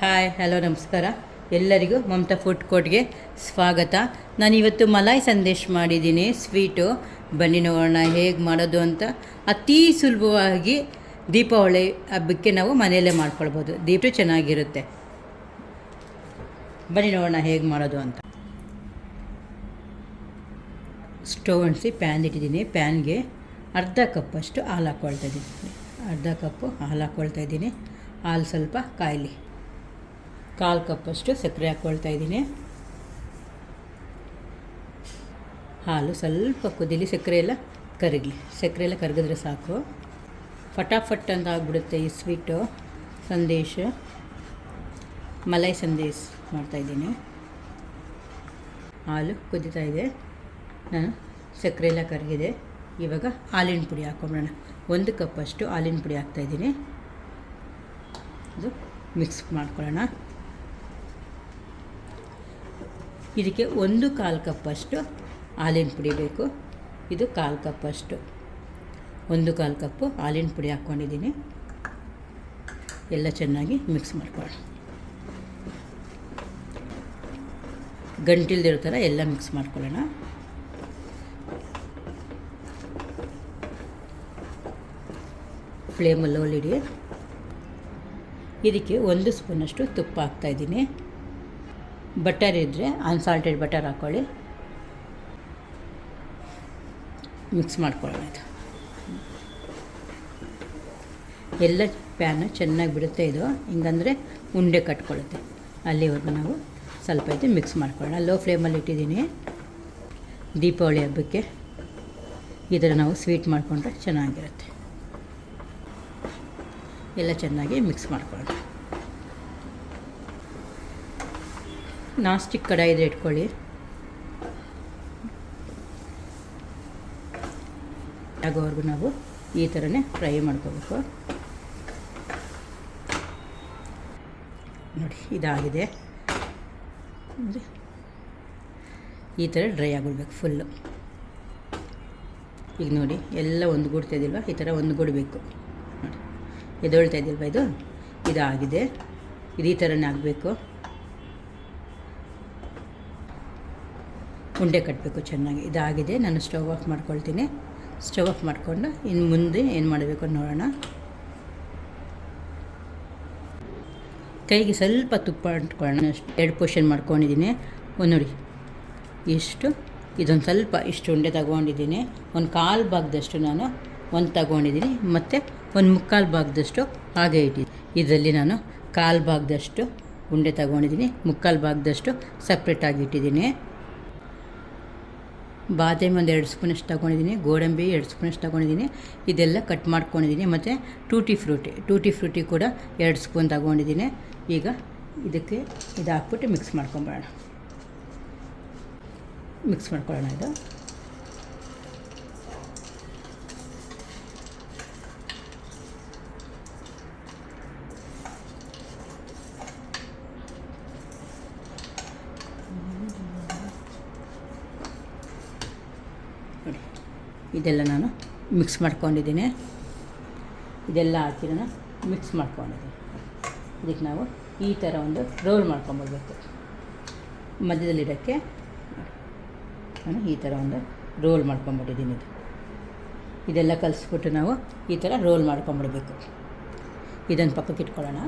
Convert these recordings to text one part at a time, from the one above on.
Hi, hello, ನಮಸ್ಕಾರ. ಎಲ್ಲರಿಗೂ Mamata food ಕೋರ್ಟ್ಗೆ ಸ್ವಾಗತ. ನಾನು ಇವತ್ತು ಮಲಾಯ್ ಸಂದೇಶ್ ಮಾಡಿದ್ದೀನಿ. ಸ್ವೀಟು. ಬನ್ನಿ ನೋಡೋಣ ಹೇಗೆ ಮಾಡೋದು ಅಂತ. ಅತೀ ಸುಲಭವಾಗಿ ದೀಪಾವಳಿ ಹಬ್ಬಕ್ಕೆ ನಾವು ಮನೆಯಲ್ಲೇ ಮಾಡ್ಕೊಳ್ಬೋದು. ದೀಪ ಚೆನ್ನಾಗಿರುತ್ತೆ. ಬನ್ನಿ ನೋಡೋಣ ಹೇಗೆ ಮಾಡೋದು ಅಂತ. ಸ್ಟವ್ ಅಣಿಸಿ ಪ್ಯಾನ್ ಇಟ್ಟಿದ್ದೀನಿ. ಪ್ಯಾನ್ಗೆ ಅರ್ಧ ಕಪ್ಪಷ್ಟು ಹಾಲು ಹಾಕ್ಕೊಳ್ತಾ ಇದ್ದೀನಿ. ಅರ್ಧ ಕಪ್ಪು ಹಾಲು ಹಾಕ್ಕೊಳ್ತಾ ಇದ್ದೀನಿ. ಹಾಲು ಸ್ವಲ್ಪ ಕಾಯಲಿ. ಕಾಲು ಕಪ್ಪಷ್ಟು ಸಕ್ಕರೆ ಹಾಕ್ಕೊಳ್ತಾ ಇದ್ದೀನಿ. ಹಾಲು ಸ್ವಲ್ಪ ಕುದಿಲಿ ಸಕ್ಕರೆ ಎಲ್ಲ ಕರಗಿ ಸಕ್ಕರೆ ಎಲ್ಲ ಕರಗಿದ್ರೆ ಸಾಕು. ಫಟಾಫಟ್ ಅಂತ ಆಗಿಬಿಡುತ್ತೆ ಈ ಸ್ವೀಟು. ಸಂದೇಶ. ಮಲೈ ಸಂದೇಶ ಮಾಡ್ತಾಯಿದ್ದೀನಿ ಹಾಲು ಕುದೀತಾ ಇದೆ. ನಾನು ಸಕ್ಕರೆ ಎಲ್ಲ ಕರಗಿದೆ. ಇವಾಗ ಹಾಲಿನ ಪುಡಿ ಹಾಕೊಂಬಿಡೋಣ ಒಂದು ಕಪ್ಪಷ್ಟು ಹಾಲಿನ ಪುಡಿ ಹಾಕ್ತಾಯಿದ್ದೀನಿ ಅದು ಮಿಕ್ಸ್ ಮಾಡ್ಕೊಳ್ಳೋಣ. ಇದಕ್ಕೆ ಒಂದು ಕಾಲು ಕಪ್ಪಷ್ಟು ಹಾಲಿನ ಪುಡಿ ಬೇಕು. ಇದು ಕಾಲು ಕಪ್ಪಷ್ಟು ಒಂದು ಕಾಲು ಕಪ್ಪು ಹಾಲಿನ ಪುಡಿ ಹಾಕ್ಕೊಂಡಿದ್ದೀನಿ. ಎಲ್ಲ ಚೆನ್ನಾಗಿ ಮಿಕ್ಸ್ ಮಾಡ್ಕೊಳ್ಳಿ ಗಂಟಿಲ್ದಿರೋ ಥರ ಎಲ್ಲ ಮಿಕ್ಸ್ ಮಾಡ್ಕೊಳ್ಳೋಣ. ಫ್ಲೇಮಲ್ಲಿ ಇಡಿ ಇದಕ್ಕೆ ಒಂದು ಸ್ಪೂನಷ್ಟು ತುಪ್ಪ ಹಾಕ್ತಾಯಿದ್ದೀನಿ ಬಟರ್ ಇದ್ದರೆ ಅನ್ಸಾಲ್ಟೆಡ್ ಬಟರ್ ಹಾಕ್ಕೊಳ್ಳಿ ಮಿಕ್ಸ್ ಮಾಡ್ಕೊಳ್ಳೋಣ ಎಲ್ಲ ಪ್ಯಾನ್ ಚೆನ್ನಾಗಿ ಬಿಡುತ್ತೆ ಇದು. ಹಿಂಗಂದರೆ ಉಂಡೆ ಕಟ್ಕೊಳ್ಳುತ್ತೆ. ಅಲ್ಲಿವರೆಗೂ ನಾವು ಸ್ವಲ್ಪ ಇದು ಮಿಕ್ಸ್ ಮಾಡ್ಕೊಳ್ಳೋಣ. ಲೋ ಫ್ಲೇಮಲ್ಲಿ ಇಟ್ಟಿದ್ದೀನಿ. ದೀಪಾವಳಿ ಹಬ್ಬಕ್ಕೆ ಈ ನಾವು ಸ್ವೀಟ್ ಮಾಡಿಕೊಂಡ್ರೆ ಚೆನ್ನಾಗಿರುತ್ತೆ. ಎಲ್ಲ ಚೆನ್ನಾಗಿ ಮಿಕ್ಸ್ ಮಾಡ್ಕೊಳ್ಳೋಣ. ನಾನ್ ಸ್ಟಿಕ್ ಕಡಾಯಿದ್ರೆ ಇಟ್ಕೊಳ್ಳಿ. ಆಗೋವರೆಗೂ ನಾವು ಈ ಥರನೇ ಫ್ರೈ ಮಾಡ್ಕೋಬೇಕು. ನೋಡಿ, ಇದಾಗಿದೆ. ಅಂದರೆ ಈ ಥರ ಡ್ರೈ ಆಗಿಬಿಡ್ಬೇಕು ಫುಲ್ಲು. ಈಗ ನೋಡಿ, ಎಲ್ಲ ಒಂದು ಗೂಡ್ತಾಯಿದ್ದಿಲ್ವ ಈ ಥರ ಒಂದು ಗೂಡಬೇಕು ನೋಡಿ, ಎದೊಳ್ತಾ ಇದ್ದಿಲ್ವ ಇದು? ಇದಾಗಿದೆ. ಇದು ಈ ಥರನೇ ಆಗಬೇಕು. ಉಂಡೆ ಕಟ್ಟಬೇಕು ಚೆನ್ನಾಗಿ ಇದಾಗಿದೆ. ನಾನು ಸ್ಟವ್ ಆಫ್ ಮಾಡ್ಕೊಳ್ತೀನಿ. ಸ್ಟವ್ ಆಫ್ ಮಾಡಿಕೊಂಡು ಇನ್ನು ಮುಂದೆ ಏನು ಮಾಡಬೇಕು ನೋಡೋಣ. ಕೈಗೆ ಸ್ವಲ್ಪ ತುಪ್ಪ ಅಂಟ್ಕೊಳ್ಳೋಣ. ಎರಡು ಪೋರ್ಷನ್ ಮಾಡ್ಕೊಂಡಿದ್ದೀನಿ. ಒಂದು ನೋಡಿ. ಇಷ್ಟು. ಇದೊಂದು ಸ್ವಲ್ಪ ಇಷ್ಟು ಉಂಡೆ ತಗೊಂಡಿದ್ದೀನಿ. ಒಂದು ಕಾಲು ಭಾಗದಷ್ಟು ನಾನು ಒಂದು ತಗೊಂಡಿದ್ದೀನಿ. ಮತ್ತು ಒಂದು ಮುಕ್ಕಾಲು ಭಾಗದಷ್ಟು ಹಾಗೆ ಇಟ್ಟಿದ್ದೀನಿ. ಇದರಲ್ಲಿ ನಾನು ಕಾಲು ಭಾಗದಷ್ಟು ಉಂಡೆ ತಗೊಂಡಿದ್ದೀನಿ. ಮುಕ್ಕಾಲು ಭಾಗದಷ್ಟು ಸಪ್ರೇಟಾಗಿ ಇಟ್ಟಿದ್ದೀನಿ. ಬಾದಾಮಿ ಒಂದು ಎರಡು ಸ್ಪೂನಷ್ಟು ತೊಗೊಂಡಿದ್ದೀನಿ, ಗೋಡಂಬಿ ಎರಡು ಸ್ಪೂನಷ್ಟು ತೊಗೊಂಡಿದ್ದೀನಿ, ಇದೆಲ್ಲ ಕಟ್ ಮಾಡ್ಕೊಂಡಿದ್ದೀನಿ, ಮತ್ತು ಟೂಟಿ ಫ್ರೂಟಿ ಟೂಟಿ ಫ್ರೂಟಿ ಕೂಡ ಎರಡು ಸ್ಪೂನ್ ತಗೊಂಡಿದ್ದೀನಿ. ಈಗ ಇದಕ್ಕೆ ಇದು ಹಾಕ್ಬಿಟ್ಟು ಮಿಕ್ಸ್ ಮಾಡ್ಕೊಂಬಿಡೋಣ ಮಿಕ್ಸ್ ಮಾಡ್ಕೊಳ್ಳೋಣ ಇದು. ನೋಡಿ. ಇದೆಲ್ಲ ನಾನು ಮಿಕ್ಸ್ ಮಾಡ್ಕೊಂಡಿದ್ದೀನಿ. ಇದೆಲ್ಲ ಹಾಕಿ ನಾನು ಮಿಕ್ಸ್ ಮಾಡ್ಕೊಂಡಿದ್ದೀನಿ. ಇದಕ್ಕೆ ನಾವು ಈ ಥರ ಒಂದು ರೋಲ್ ಮಾಡ್ಕೊಂಬರ್ಬೇಕು. ಮಧ್ಯದಲ್ಲಿಡೋಕ್ಕೆ ನಾನು ಈ ಥರ ಒಂದು ರೋಲ್ ಮಾಡ್ಕೊಂಬಿಟ್ಟಿದ್ದೀನಿ ಇದು. ಇದೆಲ್ಲ ಕಲಿಸ್ಬಿಟ್ಟು ನಾವು ಈ ಥರ ರೋಲ್ ಮಾಡ್ಕೊಂಬಿಡ್ಬೇಕು. ಇದನ್ನು ಪಕ್ಕಕ್ಕೆ ಇಟ್ಕೊಳ್ಳೋಣ.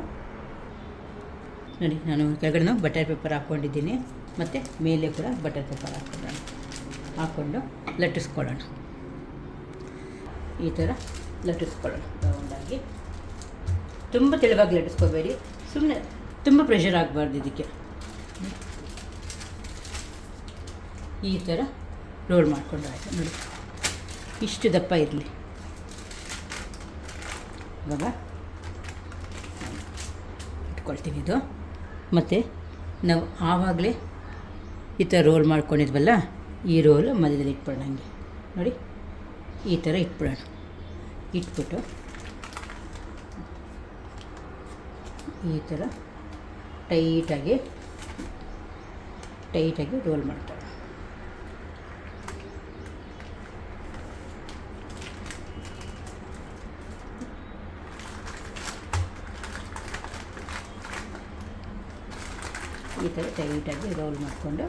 ನೋಡಿ, ನಾನು ಕೆಳಗಡೆ ಬಟರ್ ಪೇಪರ್ ಹಾಕ್ಕೊಂಡಿದ್ದೀನಿ. ಮತ್ತು ಮೇಲೆ ಕೂಡ ಬಟರ್ ಪೇಪರ್ ಹಾಕ್ಕೊಳ್ಳೋಣ. ಹಾಕ್ಕೊಂಡು ಲಟ್ಟಿಸ್ಕೊಳ್ಳೋಣ. ಈ ಥರ ಲಟ್ಟಿಸ್ಕೊಳ್ಳೋಣ. ರೌಂಡಾಗಿ. ತುಂಬ ತೆಳುವಾಗಿ ಲಟ್ಟಿಸ್ಕೋಬೇಡಿ. ಸುಮ್ಮನೆ ತುಂಬ ಪ್ರೆಷರ್ ಆಗಬಾರ್ದು ಇದಕ್ಕೆ. ಈ ಥರ ರೋಲ್ ಮಾಡಿಕೊಂಡು ಆಯಿತು. ನೋಡಿ, ಇಷ್ಟು ದಪ್ಪ ಇರಲಿ. ಇವಾಗ ಇಟ್ಕೊಳ್ತೀವಿ ಇದು. ಮತ್ತು ನಾವು ಆವಾಗಲೇ ಈ ಥರ ರೋಲ್ ಮಾಡ್ಕೊಂಡಿದ್ವಲ್ಲ ಈ ರೋಲು ಮಧ್ಯದಲ್ಲಿ ಇಟ್ಬಿಡೋಣ ಹಂಗೆ. ನೋಡಿ, ಈ ಥರ ಇಟ್ಬಿಡೋಣ. ಇಟ್ಬಿಟ್ಟು ಈ ಥರ ಟೈಟಾಗಿ ಟೈಟಾಗಿ ರೋಲ್ ಮಾಡ್ಕೊಳ್ಳೋಣ. ಈ ಥರ ಟೈಟಾಗಿ ರೋಲ್ ಮಾಡಿಕೊಂಡು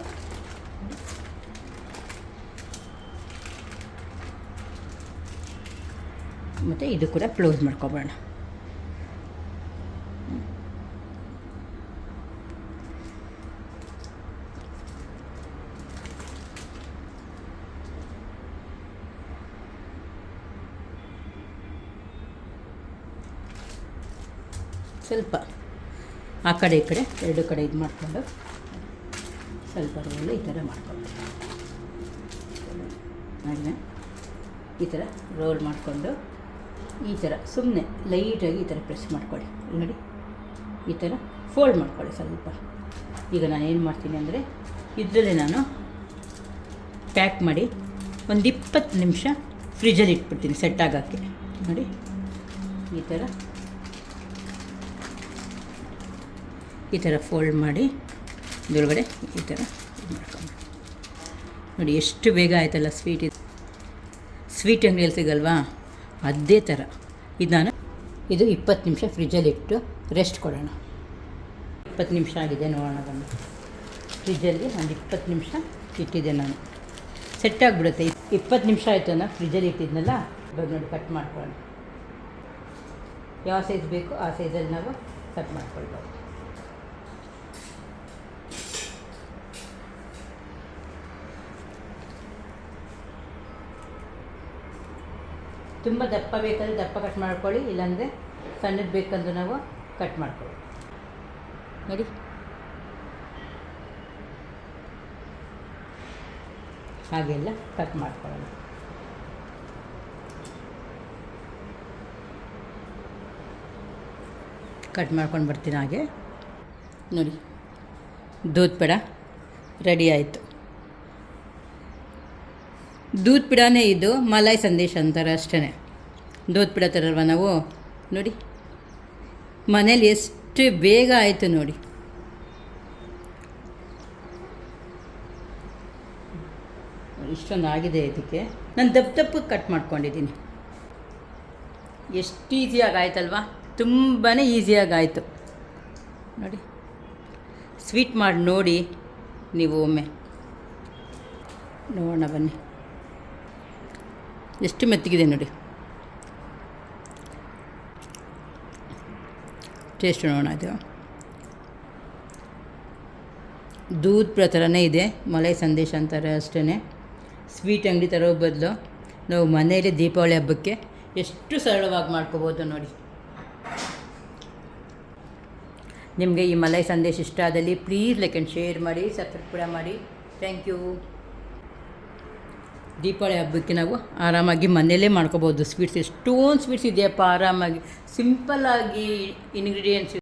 ಮತ್ತು ಇದು ಕೂಡ ಕ್ಲೋಸ್ ಮಾಡ್ಕೊಬೋಣ. ಸ್ವಲ್ಪ ಆ ಕಡೆ ಈ ಕಡೆ ಎರಡು ಕಡೆ ಇದು ಮಾಡಿಕೊಂಡು ಸ್ವಲ್ಪ ರೋಲ್ ಈ ಥರ ಮಾಡ್ಕೊಳ್ತೀವಿ ಈ ಥರ ರೋಲ್ ಮಾಡಿಕೊಂಡು ಈ ಥರ ಸುಮ್ಮನೆ ಲೈಟಾಗಿ ಈ ಥರ ಪ್ರೆಸ್ ಮಾಡ್ಕೊಳ್ಳಿ. ನೋಡಿ, ಈ ಥರ ಫೋಲ್ಡ್ ಮಾಡ್ಕೊಳ್ಳಿ ಸ್ವಲ್ಪ. ಈಗ ನಾನು ಏನು ಮಾಡ್ತೀನಿ ಅಂದರೆ ಇದರಲ್ಲೇ ನಾನು ಪ್ಯಾಕ್ ಮಾಡಿ ಒಂದು ಇಪ್ಪತ್ತು ನಿಮಿಷ ಫ್ರಿಜ್ಜಲ್ಲಿ ಇಟ್ಬಿಡ್ತೀನಿ ಸೆಟ್ ಆಗೋಕ್ಕೆ. ನೋಡಿ, ಈ ಥರ. ಈ ಥರ ಫೋಲ್ಡ್ ಮಾಡಿ ಇದರೊಳಗಡೆ ಈ ಥರ ನೋಡಿ, ಎಷ್ಟು ಬೇಗ ಆಯ್ತಲ್ಲ ಸ್ವೀಟ್ ಇದು. ಸ್ವೀಟ್ ಅಂಗಡಿಯಲ್ಲಿ ಸಿಗಲ್ವಾ? ಅದೇ ಥರ. ಇದು ನಾನು ಇದು ಇಪ್ಪತ್ತು ನಿಮಿಷ ಫ್ರಿಜ್ಜಲ್ಲಿ ಇಟ್ಟು ರೆಸ್ಟ್ ಕೊಡೋಣ. ಇಪ್ಪತ್ತು ನಿಮಿಷ ಆಗಿದೆ, ನೋಡೋಣ ಬಂದು ಫ್ರಿಜ್ಜಲ್ಲಿ ಒಂದು ಇಪ್ಪತ್ತು ನಿಮಿಷ ಇಟ್ಟಿದ್ದೆ ನಾನು. ಸೆಟ್ ಆಗಿಬಿಡುತ್ತೆ. ಇಪ್ಪತ್ತು ನಿಮಿಷ ಆಯಿತು ನಾನು ಫ್ರಿಜ್ಜಲ್ಲಿ ಇಟ್ಟಿದ್ನಲ್ಲ? ಇವಾಗ ನೋಡಿ ಕಟ್ ಮಾಡ್ಕೊಳ್ಳೋಣ. ಯಾವ ಸೈಜ್ ಬೇಕು ಆ ಸೈಜಲ್ಲಿ ನಾವು ಕಟ್ ಮಾಡ್ಕೊಳ್ಬೋದು. ತುಂಬ ದಪ್ಪ ಬೇಕಾದರೆ ದಪ್ಪ ಕಟ್ ಮಾಡ್ಕೊಳ್ಳಿ, ಇಲ್ಲಾಂದರೆ ಸಣ್ಣದು ಬೇಕಂದ್ರೆ ನಾವು ಕಟ್ ಮಾಡ್ಕೊಳ್ಳಿ. ನೋಡಿ. ಹಾಗೆಲ್ಲ ಕಟ್ ಮಾಡ್ಕೊಳ್ಳೋಣ. ಕಟ್ ಮಾಡ್ಕೊಂಡು ಬರ್ತೀನಿ ಹಾಗೆ. ನೋಡಿ ದೂದ್ ಪೇಡ ರೆಡಿ ಆಯಿತು. ದೂದ್ ಪಿಡಾನೇ ಇದು ಮಲಾಯ್ ಸಂದೇಶ ಅಂತಾರೆ ಅಷ್ಟೇ ದೂದ್ ಪಿಡ ತರಲ್ವ ನಾವು? ನೋಡಿ. ಮನೇಲಿ ಎಷ್ಟು ಬೇಗ ಆಯಿತು ನೋಡಿ. ಇಷ್ಟೊಂದು ಆಗಿದೆ ಇದಕ್ಕೆ. ನಾನು ದಪ್ಪ ದಪ್ಪಕ್ಕೆ ಕಟ್ ಮಾಡ್ಕೊಂಡಿದ್ದೀನಿ. ಎಷ್ಟು ಈಸಿಯಾಗಿ ಆಯ್ತಲ್ವಾ ತುಂಬಾ ಈಸಿಯಾಗಿ ಆಯಿತು ನೋಡಿ. ಸ್ವೀಟ್ ಮಾಡಿ ನೋಡಿ ನೀವು ಒಮ್ಮೆ. ನೋಡೋಣ ಬನ್ನಿ. ಎಷ್ಟು ಮೆತ್ತಗಿದೆ ನೋಡಿ. ಟೇಸ್ಟ್ ನೋಡೋಣ ಅದು ದೂದ್ ಪ್ರಥರನೇ ಇದೆ, ಮಲೈ ಸಂದೇಶ ಅಂತಾರೆ ಅಷ್ಟೇ ಸ್ವೀಟ್ ಅಂಗಡಿ ತರೋ ಬದಲು ನಾವು ಮನೆಯಲ್ಲಿ ದೀಪಾವಳಿ ಹಬ್ಬಕ್ಕೆ ಎಷ್ಟು ಸರಳವಾಗಿ ಮಾಡ್ಕೋಬೋದು ನೋಡಿ. ನಿಮಗೆ ಈ ಮಲೈ ಸಂದೇಶ ಇಷ್ಟ ಆದಲ್ಲಿ ಪ್ಲೀಸ್ ಲೈಕ್ ಆ್ಯಂಡ್ ಶೇರ್ ಮಾಡಿ ಸಬ್ಸ್ಕ್ರೈಬ್ ಕೂಡ ಮಾಡಿ. ಥ್ಯಾಂಕ್ ಯು ದೀಪಾವಳಿ ಹಬ್ಬಕ್ಕೆ ನಾವು ಆರಾಮಾಗಿ ಮನೆಯಲ್ಲೇ ಮಾಡ್ಕೋಬೋದು. ಸ್ವೀಟ್ಸ್ ಎಷ್ಟೊಂದು ಸ್ವೀಟ್ಸ್ ಇದೆಯಪ್ಪ ಆರಾಮಾಗಿ ಸಿಂಪಲ್ಲಾಗಿ ಇಂಗ್ರೀಡಿಯೆಂಟ್ಸ್